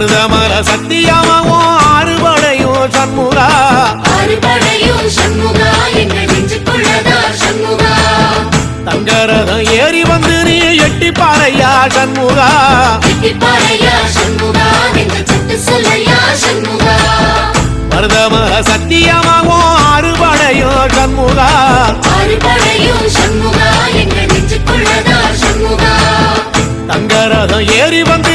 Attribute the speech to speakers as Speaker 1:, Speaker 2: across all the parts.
Speaker 1: மருதமர சத்தியமாவும் ஆறுபடையும் சண்முகா.
Speaker 2: ஆறுபடையும் சண்முகா
Speaker 1: என்னை நெஞ்சுக்குள்ளதா சண்முகா?
Speaker 2: தங்கரதம் ஏறி வந்து நீ எட்டி பாறையா சண்முகா
Speaker 1: எட்டி பாறையா சண்முகா? சண்முகா? தங்கரதம் ஏறி வந்து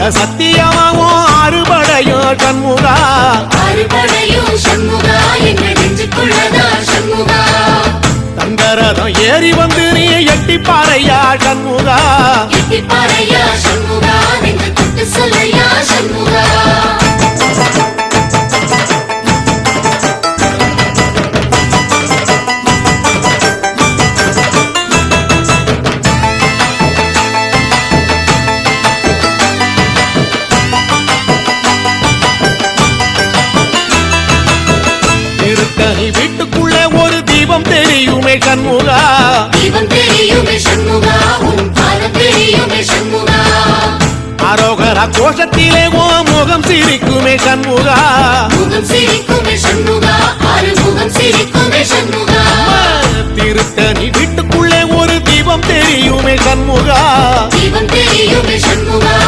Speaker 2: மருதமர சத்தியமாவும் அறுபடையோ சண்முகா.
Speaker 1: அறுபடையும் சண்முகா எங்கள் நெஞ்சுக்குள்ளதா சண்முகா?
Speaker 2: தங்கரதம் ஏறி வந்து நீ எட்டி பாறையா சண்முகா
Speaker 1: கெட்டிப்பாறையா சண்முகா
Speaker 2: தீபம் தெரியுமே சண்முகா.
Speaker 1: தீபம் தெரியுமே சண்முகா உன் பாதம் தெரியுமே சண்முகா.
Speaker 2: அரோகரா கோஷத்திலே ஓ முகம் சிரிக்குமே சண்முகா.
Speaker 1: முகம் சிரிக்குமே சண்முகா ஆறு முகம் சிரிக்குமே சண்முகா.
Speaker 2: திருத்தணி வீட்டுக்குள்ளே ஒரு தீபம் தெரியுமே சண்முகா.
Speaker 1: தீபம் தெரியுமே சண்முகா.